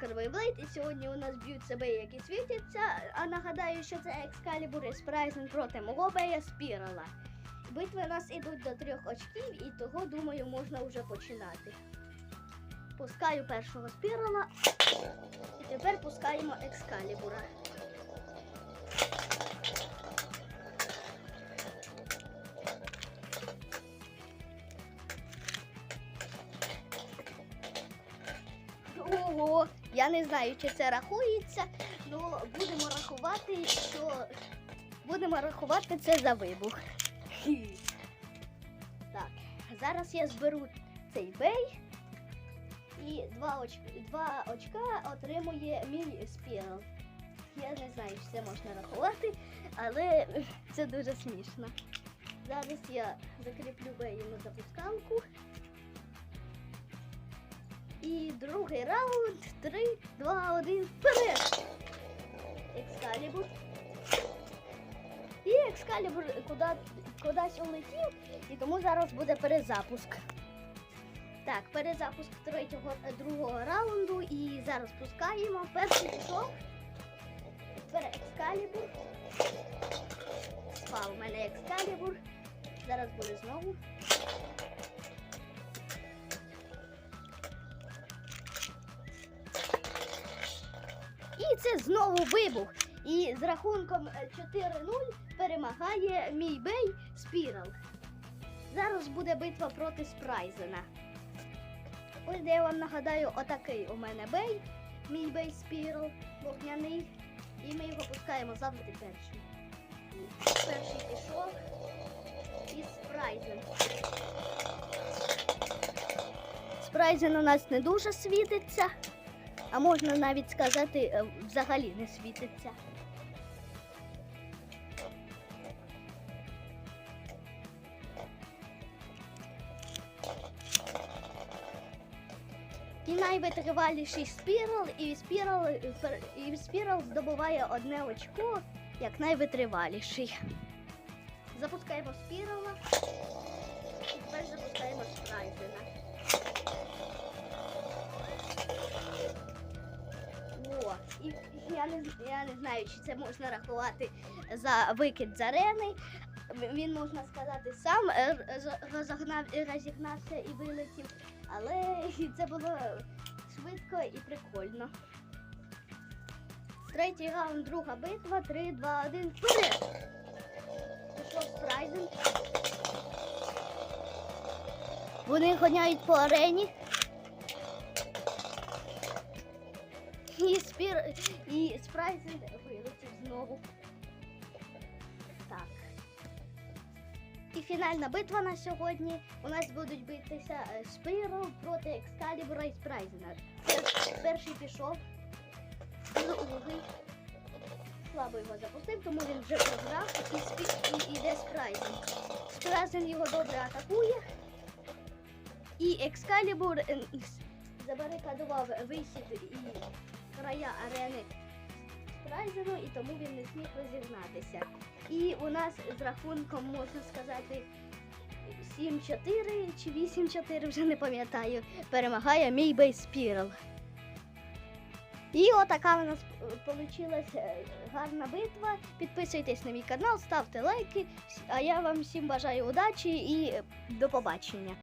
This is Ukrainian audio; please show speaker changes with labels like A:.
A: Оскаровий Блейд, і сьогодні у нас б'ють себе, які світяться. А нагадаю, що це Екскалібур із Прайзен проти мого бея Спірала. Битви у нас ідуть до трьох очків, і того, думаю, можна вже починати. Пускаю першого спірала, і тепер пускаємо Екскалібура. Ого, я не знаю, чи це рахується, але будемо рахувати, що будемо рахувати це за вибух. Так, зараз я зберу цей бей. І два очка, два очка отримує мій спірал. Я не знаю, чи це можна рахувати, але це дуже смішно. Зараз я закріплю бею на. І другий раунд. Три, два, один, вперед! Екскалібур. І Екскалібур кудись улетів, і тому зараз буде перезапуск. Так, перезапуск третього, другого раунду і зараз пускаємо. Перший пішов. Тепер Екскалібур. Спав у мене Екскалібур. Зараз буде знову. І це знову вибух. І з рахунком е, 4-0 перемагає мій бей Спірал. Зараз буде битва проти Спрайзена. Ось де я вам нагадаю, отакий у мене бей. Мій бей Спірал вогняний. І ми його пускаємо завжди перший. Перший пішов. І Спрайзен. Спрайзен у нас не дуже світиться. А можна навіть сказати, е, взагалі не світиться. І найвитриваліший спірал, і спірал, і спірал здобуває одне очко як найвитриваліший. Запускаємо спірала. Я не, я не знаю, чи це можна рахувати за викид з арени. Він, можна сказати, сам е, розогнав, розігнався і вилетів. Але це було швидко і прикольно. Третій раунд, друга битва. 3, 2, 1, вперед! Пішов Спрайден. Вони гоняють по арені. І спір і спрайзен вилетів знову. Так. І фінальна битва на сьогодні. У нас будуть битися е, Спірл проти Екскалібура і Спрайзена. Перший пішов, другий. Слабо його запустив, тому він вже програв і, йде Спрайзен. Спрайзен його добре атакує. І Екскалібур е, забарикадував вихід і края арени Спрайзену, і тому він не зміг розігнатися. І у нас з рахунком, можна сказати, 7-4 чи 8-4, вже не пам'ятаю, перемагає мій бейс Спірал. І отака у нас вийшла гарна битва. Підписуйтесь на мій канал, ставте лайки. А я вам всім бажаю удачі і до побачення.